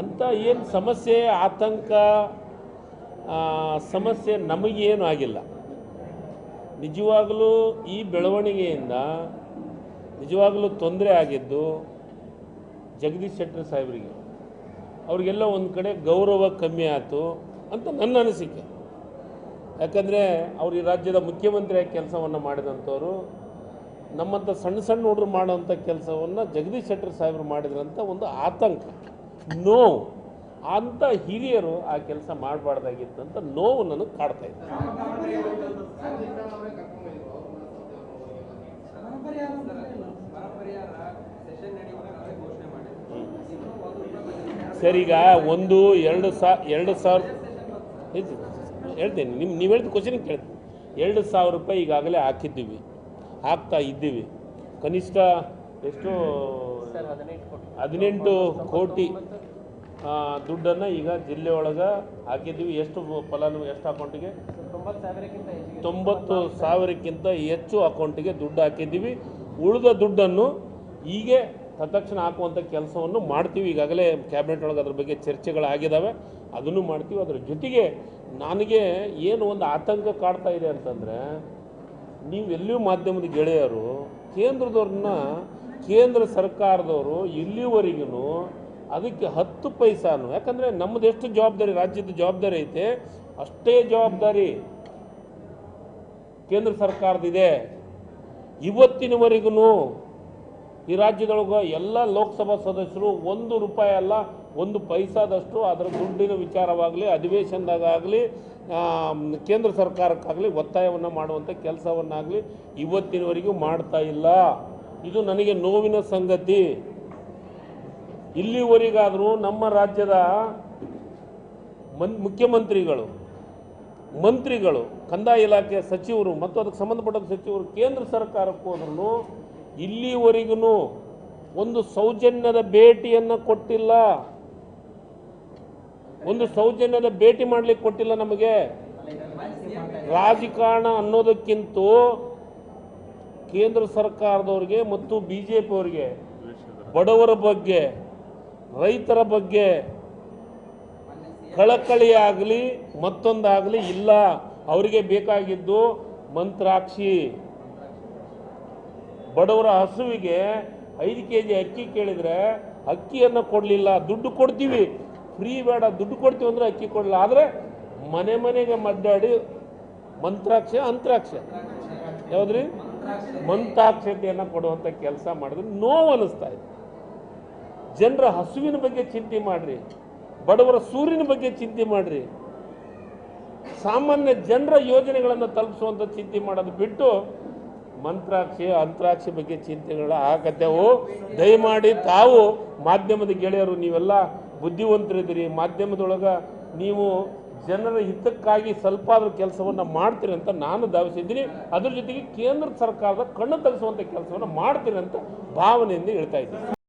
ಅಂತ ಏನು ಸಮಸ್ಯೆ, ಆತಂಕ ಸಮಸ್ಯೆ ನಮಗೇನು ಆಗಿಲ್ಲ. ನಿಜವಾಗಲೂ ಈ ಬೆಳವಣಿಗೆಯಿಂದ ನಿಜವಾಗಲೂ ತೊಂದರೆ ಆಗಿದ್ದು ಜಗದೀಶ್ ಶೆಟ್ಟರ್ ಸಾಹೇಬರಿಗೆ. ಅವ್ರಿಗೆಲ್ಲ ಒಂದು ಕಡೆ ಗೌರವ ಕಮ್ಮಿ ಆಯಿತು ಅಂತ ನನ್ನ ಅನಿಸಿಕೆ. ಯಾಕಂದರೆ ಅವರು ಈ ರಾಜ್ಯದ ಮುಖ್ಯಮಂತ್ರಿಯಾಗಿ ಕೆಲಸವನ್ನು ಮಾಡಿದಂಥವ್ರು ನಮ್ಮಂಥ ಸಣ್ಣ ಸಣ್ಣ ಹುಡುಗರು ಮಾಡೋವಂಥ ಕೆಲಸವನ್ನು ಜಗದೀಶ್ ಶೆಟ್ಟರ್ ಸಾಹೇಬರು ಮಾಡಿದ್ರಂಥ ಒಂದು ಆತಂಕ. ನೋವು ಅಂಥ ಹಿರಿಯರು ಆ ಕೆಲಸ ಮಾಡಬಾರ್ದಾಗಿತ್ತು ಅಂತ ನೋವು ನನಗೆ ಕಾಡ್ತಾ ಇದ್ದೆ ಸರ್, ಈಗ ಒಂದು, ಎರಡು ಸಾ, ಎರಡು ಸಾವಿರ ಹೇಳ್ತೀನಿ ನಿಮ್ಮ ನೀವು ಹೇಳಿದ ಕ್ವಶನ್ ಕೇಳ್ತೀನಿ. ಎರಡು ಸಾವಿರ ರೂಪಾಯಿ ಈಗಾಗಲೇ ಹಾಕಿದ್ದೀವಿ, ಹಾಕ್ತಾ ಇದ್ದೀವಿ. ಕನಿಷ್ಠ ಎಷ್ಟು ಹದಿನೆಂಟು ಕೋಟಿ. ದುಡ್ಡನ್ನು ಈಗ ಜಿಲ್ಲೆ ಒಳಗೆ ಹಾಕಿದ್ದೀವಿ. ಎಷ್ಟು ಫಲಾನು, ಎಷ್ಟು ಅಕೌಂಟಿಗೆ? ತೊಂಬತ್ತು ಸಾವಿರಕ್ಕಿಂತ ಹೆಚ್ಚು ಅಕೌಂಟಿಗೆ ದುಡ್ಡು ಹಾಕಿದ್ದೀವಿ. ಉಳಿದ ದುಡ್ಡನ್ನು ಹೀಗೆ ತತ್ಕ್ಷಣ ಹಾಕುವಂಥ ಕೆಲಸವನ್ನು ಮಾಡ್ತೀವಿ. ಈಗಾಗಲೇ ಕ್ಯಾಬಿನೆಟ್ ಒಳಗೆ ಅದ್ರ ಬಗ್ಗೆ ಚರ್ಚೆಗಳಾಗಿದ್ದಾವೆ ಅದನ್ನು ಮಾಡ್ತೀವಿ. ಅದರ ಜೊತೆಗೆ ನನಗೆ ಏನು ಒಂದು ಆತಂಕ ಕಾಡ್ತಾ ಇದೆ ಅಂತಂದರೆ, ನೀವೆಲ್ಲಿಯೂ ಮಾಧ್ಯಮದ ಗೆಳೆಯರು ಕೇಂದ್ರದವ್ರನ್ನ ಕೇಂದ್ರ ಸರ್ಕಾರದವರು ಇಲ್ಲಿವರೆಗೂ ಅದಕ್ಕೆ ಹತ್ತು ಪೈಸಾನು, ಯಾಕಂದರೆ ನಮ್ಮದು ಎಷ್ಟು ಜವಾಬ್ದಾರಿ ರಾಜ್ಯದ ಜವಾಬ್ದಾರಿ ಐತೆ, ಅಷ್ಟೇ ಜವಾಬ್ದಾರಿ ಕೇಂದ್ರ ಸರ್ಕಾರದಿದೆ. ಇವತ್ತಿನವರೆಗೂ ಈ ರಾಜ್ಯದೊಳಗೆ ಎಲ್ಲ ಲೋಕಸಭಾ ಸದಸ್ಯರು ಒಂದು ರೂಪಾಯಿ ಅಲ್ಲ, ಒಂದು ಪೈಸಾದಷ್ಟು ಅದರ ದುಡ್ಡಿನ ವಿಚಾರವಾಗಲಿ ಅಧಿವೇಶನದಾಗಲಿ ಕೇಂದ್ರ ಸರ್ಕಾರಕ್ಕಾಗಲಿ ಒತ್ತಾಯವನ್ನು ಮಾಡುವಂಥ ಕೆಲಸವನ್ನಾಗಲಿ ಇವತ್ತಿನವರೆಗೂ ಮಾಡ್ತಾ ಇಲ್ಲ. ಇದು ನನಗೆ ನೋವಿನ ಸಂಗತಿ. ಇಲ್ಲಿವರೆಗಾದರೂ ನಮ್ಮ ರಾಜ್ಯದ ಮನ್, ಮುಖ್ಯಮಂತ್ರಿಗಳು, ಮಂತ್ರಿಗಳು, ಕಂದಾಯ ಇಲಾಖೆ ಸಚಿವರು ಮತ್ತು ಅದಕ್ಕೆ ಸಂಬಂಧಪಟ್ಟ ಸಚಿವರು ಕೇಂದ್ರ ಸರ್ಕಾರಕ್ಕೆ ಹೋದ್ರೂ ಇಲ್ಲಿವರೆಗೂ ಒಂದು ಸೌಜನ್ಯದ ಭೇಟಿಯನ್ನು ಕೊಟ್ಟಿಲ್ಲ. ಒಂದು ಸೌಜನ್ಯದ ಭೇಟಿ ಮಾಡಲಿಕ್ಕೆ ಕೊಟ್ಟಿಲ್ಲ ನಮಗೆ. ರಾಜಕಾರಣ ಅನ್ನೋದಕ್ಕಿಂತ ಕೇಂದ್ರ ಸರ್ಕಾರದವ್ರಿಗೆ ಮತ್ತು ಬಿ ಜೆ ಪಿಯವರಿಗೆ ಬಡವರ ಬಗ್ಗೆ, ರೈತರ ಬಗ್ಗೆ ಕಳಕಳಿ ಆಗಲಿ ಮತ್ತೊಂದಾಗಲಿ ಇಲ್ಲ. ಅವರಿಗೆ ಬೇಕಾಗಿದ್ದು ಮಂತ್ರಾಕ್ಷಿ. ಬಡವರ ಹಸುವಿಗೆ ಐದು ಕೆ ಜಿ ಅಕ್ಕಿ ಕೇಳಿದರೆ ಅಕ್ಕಿಯನ್ನು ಕೊಡಲಿಲ್ಲ. ದುಡ್ಡು ಕೊಡ್ತೀವಿ. ಫ್ರೀ ಬೇಡ. ದುಡ್ಡು ಕೊಡ್ತೀವಿ ಅಂದರೆ ಅಕ್ಕಿ ಕೊಡಲಿಲ್ಲ. ಆದರೆ ಮನೆ ಮನೆಗೆ ಮಡ್ಡಾಡಿ ಮಂತ್ರಾಕ್ಷ, ಅಂತ್ರಾಕ್ಷ. ಯಾವುದ್ರಿ? ಮಂತ್ರಾಕ್ಷತೆಯನ್ನು ಕೊಡುವಂಥ ಕೆಲಸ ಮಾಡಿದ್ರೆ ನೋವು ಅನ್ನಿಸ್ತಾ ಇದೆ. ಜನರ ಹಸುವಿನ ಬಗ್ಗೆ ಚಿಂತೆ ಮಾಡಿರಿ, ಬಡವರ ಸೂರ್ಯನ ಬಗ್ಗೆ ಚಿಂತೆ ಮಾಡಿರಿ. ಸಾಮಾನ್ಯ ಜನರ ಯೋಜನೆಗಳನ್ನು ತಲುಪಿಸುವಂಥ ಚಿಂತೆ ಮಾಡೋದು ಬಿಟ್ಟು ಮಂತ್ರಾಕ್ಷಿ, ಅಂತ್ರಾಕ್ಷಿ ಬಗ್ಗೆ ಚಿಂತೆಗಳ ಆಗತ್ತೆವು ದಯಮಾಡಿ ತಾವು ಮಾಧ್ಯಮದ ಗೆಳೆಯರು ನೀವೆಲ್ಲ ಬುದ್ಧಿವಂತರಿದ್ದೀರಿ. ಮಾಧ್ಯಮದೊಳಗೆ ನೀವು ಜನರ ಹಿತಕ್ಕಾಗಿ ಸ್ವಲ್ಪ ಆದ್ರೂ ಕೆಲಸವನ್ನು ಮಾಡ್ತೀರಿ ಅಂತ ನಾನು ಧಾವಿಸಿದ್ದೀನಿ. ಅದ್ರ ಜೊತೆಗೆ ಕೇಂದ್ರ ಸರ್ಕಾರದ ಕಣ್ಣು ತೆಗೆಸುವಂಥ ಕೆಲಸವನ್ನು ಮಾಡ್ತೀರಿ ಅಂತ ಭಾವನೆಯಿಂದ ಹೇಳ್ತಾ ಇದ್ದೀನಿ.